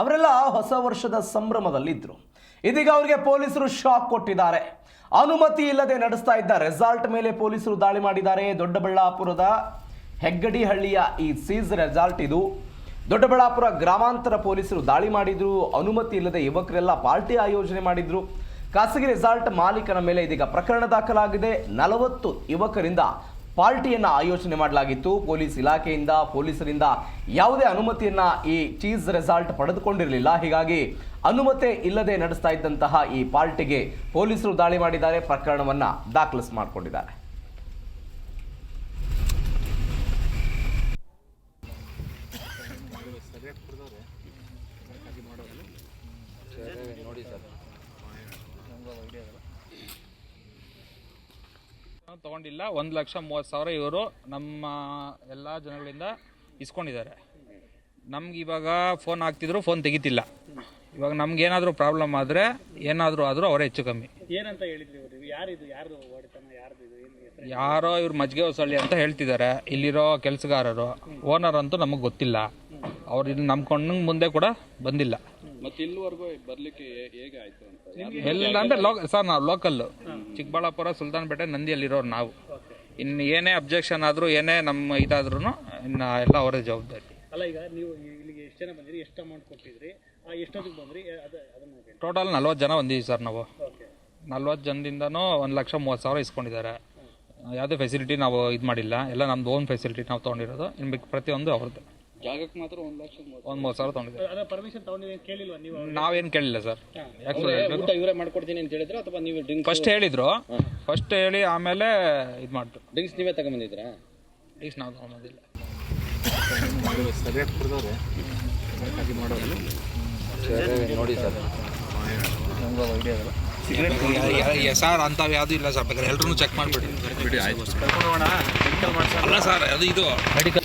ಅವರೆಲ್ಲ ಹೊಸ ವರ್ಷದ ಸಂಭ್ರಮದಲ್ಲಿದ್ದರು ಇದೀಗ ಅವರಿಗೆ ಪೊಲೀಸರು ಶಾಕ್ ಕೊಟ್ಟಿದ್ದಾರೆ. ಅನುಮತಿ ಇಲ್ಲದೆ ನಡೆಸ್ತಾ ಇದ್ದ ರೆಸಾರ್ಟ್ ಮೇಲೆ ಪೊಲೀಸರು ದಾಳಿ ಮಾಡಿದ್ದಾರೆ. ದೊಡ್ಡಬಳ್ಳಾಪುರದ ಹೆಗ್ಗಡಿಹಳ್ಳಿಯ ಈ ಸೀಸ್ ರೆಸಾರ್ಟ್ ಇದು. ದೊಡ್ಡಬಳ್ಳಾಪುರ ಗ್ರಾಮಾಂತರ ಪೊಲೀಸರು ದಾಳಿ ಮಾಡಿದ್ರು. ಅನುಮತಿ ಇಲ್ಲದೆ ಯುವಕರೆಲ್ಲ ಪಾರ್ಟಿ ಆಯೋಜನೆ ಮಾಡಿದ್ರು. ಖಾಸಗಿ ರೆಸಾರ್ಟ್ ಮಾಲೀಕನ ಮೇಲೆ ಇದೀಗ ಪ್ರಕರಣ ದಾಖಲಾಗಿದೆ. ನಲವತ್ತು ಯುವಕರಿಂದ ಪಾರ್ಟಿಯನ್ನ ಆಯೋಜನೆ ಮಾಡಲಾಗಿತ್ತು. ಪೊಲೀಸ್ ಇಲಾಖೆಯಿಂದ, ಪೊಲೀಸರಿಂದ ಯಾವುದೇ ಅನುಮತಿಯನ್ನು ಈ ಚೀಸ್ ರೆಸಾರ್ಟ್ ಪಡೆದುಕೊಂಡಿರಲಿಲ್ಲ. ಹೀಗಾಗಿ ಅನುಮತಿ ಇಲ್ಲದೆ ನಡೆಸ್ತಾ ಇದ್ದಂತಹ ಈ ಪಾರ್ಟಿಗೆ ಪೊಲೀಸರು ದಾಳಿ ಮಾಡಿದ್ದಾರೆ. ಪ್ರಕರಣವನ್ನು ದಾಖಲಿಸಿ ಮಾಡಿಕೊಂಡಿದ್ದಾರೆ. ನಾವು ತಗೊಂಡಿಲ್ಲ. ಒಂದು ಲಕ್ಷ ಮೂವತ್ತು ಸಾವಿರ ಇವರು ನಮ್ಮ ಎಲ್ಲ ಜನಗಳಿಂದ ಇಸ್ಕೊಂಡಿದ್ದಾರೆ. ನಮ್ಗೆ ಇವಾಗ ಫೋನ್ ಹಾಕ್ತಿದ್ರು ಫೋನ್ ತೆಗಿತಿಲ್ಲ. ಇವಾಗ ನಮ್ಗೆ ಏನಾದರೂ ಪ್ರಾಬ್ಲಮ್ ಆದರೆ ಏನಾದರೂ ಆದರೂ ಅವರೇ ಹೆಚ್ಚು ಕಮ್ಮಿ. ಏನಂತ ಹೇಳಿದ್ರಿ ಇವರು? ಯಾರಿದು? ಯಾರ್ದು ಹೊಡೆತನ ಯಾರ್ದು ಇದು? ಏನು ಹೆಸರು? ಯಾರೋ ಇವ್ರು ಮಜ್ಜಿಗೆ ಹೊಸಳ್ಳಿ ಅಂತ ಹೇಳ್ತಿದ್ದಾರೆ. ಇಲ್ಲಿರೋ ಕೆಲಸಗಾರರು ಓನರ್ ಅಂತೂ ನಮಗೆ ಗೊತ್ತಿಲ್ಲ. ಅವ್ರು ಇಲ್ಲಿ ನಮ್ಮ ಕಣ್ಣಿಗೆ ಮುಂದೆ ಕೂಡ ಬಂದಿಲ್ಲ. ಮತ್ತೆ ಇಲ್ಲಿವರೆಗೂ ಬರ್ಲಿಕ್ಕೆ ಹೇಗೆ ಆಯ್ತು ಅಂತ? ಎಲ್ಲ ಅಂದ್ರೆ ಲೋ ಸರ್ ನಾವು ಲೋಕಲ್ ಚಿಕ್ಕಬಳ್ಳಾಪುರ ಸುಲ್ತಾನ್ಪೇಟೆ ನಂದಿಯಲ್ಲಿರೋರು ನಾವು. ಇನ್ನು ಏನೇ ಅಬ್ಜೆಕ್ಷನ್ ಆದರೂ ಏನೇ ನಮ್ಮ ಇದಾದ್ರೂ ಇನ್ನು ಎಲ್ಲ ಅವರೇ ಜವಾಬ್ದಾರಿ. ಅಲ್ಲ ಈಗ ನೀವು ಇಲ್ಲಿಗೆ ಎಷ್ಟು ಜನ ಬಂದಿರಿ? ಎಷ್ಟು ಅಮೌಂಟ್ ಕೊಟ್ಟಿದ್ರಿ? ಆ ಎಷ್ಟೊತ್ತಿಗೆ ಬಂದ್ರಿ? ಅದು ಅದನ್ನ ಟೋಟಲ್ ನಲ್ವತ್ತು ಜನ ಬಂದಿದ್ವಿ ಸರ್ ನಾವು. ನಲ್ವತ್ತು ಜನರಿಂದನೂ ಒಂದು ಲಕ್ಷ ಮೂವತ್ತು ಸಾವಿರ ಇಸ್ಕೊಂಡಿದ್ದಾರೆ. ಯಾವುದೇ ಫೆಸಿಲಿಟಿ ನಾವು ಇದು ಮಾಡಿಲ್ಲ. ಎಲ್ಲ ನಮ್ದು ಓನ್ ಫೆಸಿಲಿಟಿ ನಾವು ತೊಗೊಂಡಿರೋದು. ಇನ್ನು ಪ್ರತಿಯೊಂದು ಅವ್ರದ್ದು. ಜಾಗಕ್ಕೆ ಮಾತ್ರ ಒಂದು ಲಕ್ಷ ಒಂದು ಮೂವತ್ತು ಸಾವಿರ ತೊಗೊಂಡಿದ್ದಾರೆ ಅದ ಪರ್ಮಿಷನ್ ತಗೊಂಡಿದ್ದೀನಿ ಕೇಳಿಲ್ವಾ ನೀವು ನಾವೇನು ಕೇಳಿಲ್ಲ ಸರ್. ಯಾಕೆ ಊಟ ಇವರೇ ಮಾಡ್ಕೊಡ್ತೀನಿ ಅಂತ ಹೇಳಿದ್ರೆ ಅಥವಾ ನೀವು ಡ್ರಿಂಕ್ ಫಸ್ಟ್ ಹೇಳಿದ್ರು. ಫಸ್ಟ್ ಹೇಳಿ ಆಮೇಲೆ ಇದು ಮಾಡಿದ್ರು ಡ್ರಿಂಕ್ಸ್ ನೀವೇ ತಗೊಂಬಂದಿದ್ರಾ? ಡ್ರಿಂಕ್ಸ್ ನಾವು ತೊಗೊಂಬಂದಿಲ್ಲ. ನೋಡಿ ಸರ್ ಸರ್ ಅಂಥವು ಯಾವುದೂ ಇಲ್ಲ ಸರ್. ಬೇಕಾದ್ರೆ ಎಲ್ಲರೂ ಚೆಕ್ ಮಾಡಿಬಿಡಿ. ಅಲ್ಲ ಸರ್ ಅದು ಇದು. ಮೆಡಿಕಲ್